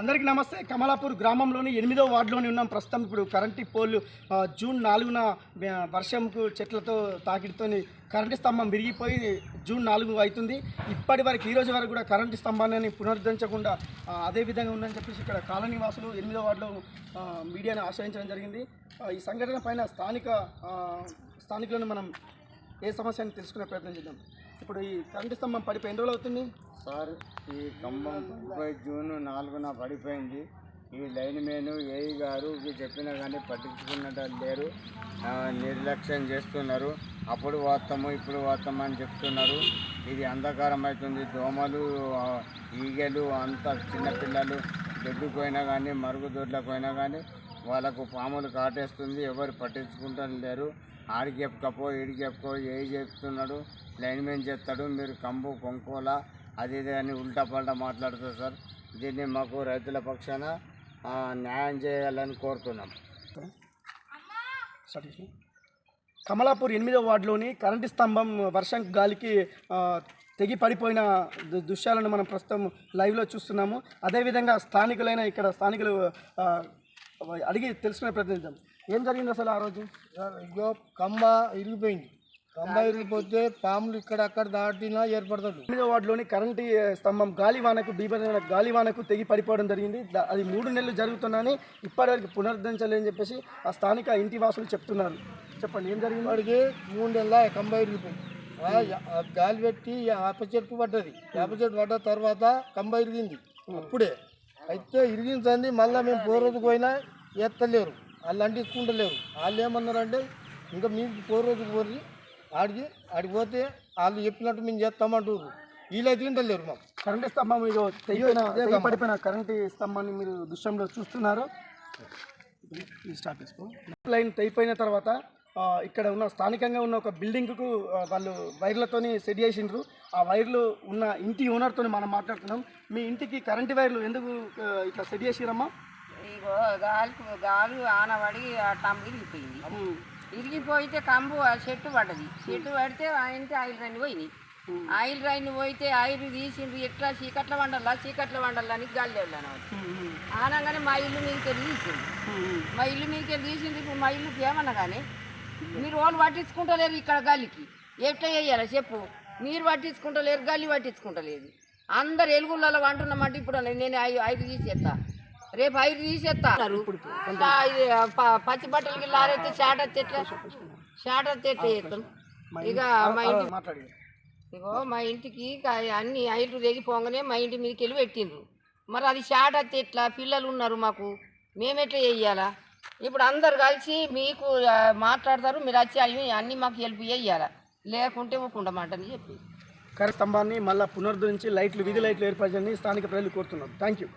అందరికీ నమస్తే. కమలాపూర్ గ్రామంలోని ఎనిమిదో వార్డులోని ఉన్నాం. ప్రస్తుతం ఇప్పుడు కరెంటు పోల్ జూన్ నాలుగున వర్షంకు చెట్లతో తాకిడితో కరెంటు స్తంభం విరిగిపోయి జూన్ నాలుగు అవుతుంది. ఇప్పటి వరకు ఈ రోజు వరకు కూడా కరెంటు స్తంభాన్ని పునరుద్ధరించకుండా అదే విధంగా ఉందని చెప్పేసి ఇక్కడ కాలనీ వాసులు ఎనిమిదో వార్డులో మీడియాని మీడియాను ఆశ్రయించడం జరిగింది. ఈ సంఘటన పైన స్థానిక స్థానికులను మనం ఏ సమస్య అని తెలుసుకునే ప్రయత్నం చేద్దాం. ఇప్పుడు ఈ కరెంటు స్తంభం పడిపోయి ఎన్ని రోజులు అవుతుంది? సార్ ఈ ఖమ్మం ముప్పై జూన్ నాలుగున పడిపోయింది. ఈ లైన్ మెయిన్ ఏఈ గారు చెప్పినా కానీ పట్టించుకున్నట్టు లేరు. నిర్లక్ష్యం చేస్తున్నారు. అప్పుడు వాస్తాము ఇప్పుడు వాస్తాము అని చెప్తున్నారు. ఇది అంధకారం అవుతుంది దోమలు ఈగలు అంతా చిన్నపిల్లలు దొడ్డుపోయినా కానీ మరుగుదొడ్లకు పోయినా కానీ వాళ్ళకు పాములు కాటేస్తుంది ఎవరు పట్టించుకుంటాను లేరు ఆడికి చెప్పుకపో ఈడికి చెప్పుకో ఏ చెప్తున్నాడు లైన్ చెప్తాడు చేస్తాడు మీరు కంబు కొంకోల అది ఇది అని ఉల్టా పల్టా మాట్లాడుతారు సార్. దీన్ని మాకు రైతుల పక్షాన న్యాయం చేయాలని కోరుతున్నాం. కమలాపూర్ ఎనిమిదో వార్డులోని కరెంటు స్తంభం వర్షం గాలికి తెగి పడిపోయిన దృశ్యాలను మనం ప్రస్తుతం లైవ్లో చూస్తున్నాము. అదేవిధంగా స్థానికులైన ఇక్కడ స్థానికులు అడిగి తెలుసుకునే ప్రయత్నం చేద్దాం. ఏం జరిగింది అసలు ఆ రోజు? అయ్యో కంబ ఇరిగిపోయింది. కంబ ఇరిగిపోతే పాములు ఇక్కడ అక్కడ దాటినా ఏర్పడతాడు ఎనిమిదో వార్డులోని కరెంటు స్తంభం గాలివానకు బీభత్సమైన గాలివానకు తెగి పడిపోవడం జరిగింది. అది మూడు నెలలు జరుగుతున్నాయని ఇప్పటివరకు పునరుద్ధరించలేని చెప్పేసి ఆ స్థానిక ఇంటి వాసులు చెప్తున్నారు. చెప్పండి ఏం జరిగింది? వాడికి మూడు నెలల కంబ ఇరిగిపోయింది. గాలి పెట్టి వేప చెట్టు పడ్డది. వేప చెట్టు పడ్డ తర్వాత కంబ ఇరిగింది. అప్పుడే అయితే ఇరిగించండి మళ్ళీ మేము పోరోజు పోయినా ఎత్తలేరు. వాళ్ళు అంటించుకుంటలేరు. వాళ్ళు ఏమన్నారంటే ఇంకా మీకు పోరోజు పోరి ఆడికి ఆడికి పోతే వాళ్ళు చెప్పినట్టు మేము చేస్తామంటారు వీళ్ళైతే తింటలేరు మాకు. కరెంటు స్తంభం ఇది తెగిపోయిన తెగి పడిపోయిన కరెంటు స్తంభాన్ని మీరు దృశ్యంలో చూస్తున్నారు. స్టాప్ చేసుకో. లైన్ తెగిపోయిన తర్వాత ఇక్కడ ఉన్న స్థానికంగా ఉన్న ఒక బిల్డింగ్కు వాళ్ళు వైర్లతోని సెట్ చేసిండ్రు. ఆ వైర్లు ఉన్న ఇంటి ఓనర్తో మనం మాట్లాడుతున్నాం. మీ ఇంటికి కరెంటు వైర్లు ఎందుకు ఇట్లా సెట్ చేసిరమ్మా? ఇగో గాలికి గాలి ఆనబడి ఆ టంబు ఇరిగిపోయింది. ఇరిగిపోతే కంబు ఆ చెట్టు పడ్డది. చెట్టు పడితే ఆయనకి ఆయిల్ రైన్ పోయినాయి ఆయిల్ రైన్ పోయితే ఆయిల్ తీసిండ్రు. ఎట్లా చీకట్ల వండాలా? చీకట్ల వండాలని గాలి వెళ్ళాను ఆనగానే మా ఇల్లు మీదకి వెళ్ళి తీసింది మా ఇల్లు మీదకి వెళ్ళి తీసింది ఇప్పుడు మా ఇల్లుకి ఏమన్నా కానీ మీరు వాళ్ళు పట్టించుకుంటలేరు ఇక్కడ గాలికి ఎట్లా చేయాలి చెప్పు. మీరు పట్టించుకుంటలేరు గాలి పట్టించుకుంటలేదు. అందరు ఎలుగులలో అంటున్నామంటే ఇప్పుడు నేను ఐదు తీసేస్తా రేపు ఐదు తీసేస్తా అన్నారు. ఇంకా ఇది ప- పచ్చి బట్టలకి లారైతే షాట్ వస్తే ఎట్లా? షాట్ ఎట్లా చేస్తాం? ఇక మా ఇంటి ఇగో మా ఇంటికి అన్ని ఐట్లు తెగిపోగానే మా ఇంటి మీదకి వెళ్ళి పెట్టిండ్రు. మరి అది షాట్ ఎట్లా? పిల్లలు ఉన్నారు మాకు. మేమెట్లా చెయ్యాలా ఇప్పుడు అందరు కలిసి మీకు మాట్లాడతారు మీరు వచ్చి అవి అన్నీ మాకు హెల్ప్ చేయాలి లేకుంటే ఊకుండమంటని చెప్పి. కరెంట్ స్తంభాన్ని మళ్ళీ పునరుద్ధరించి లైట్లు వీధి లైట్లు ఏర్పరచని స్థానిక ప్రజలు కోరుతున్నాం. Thank you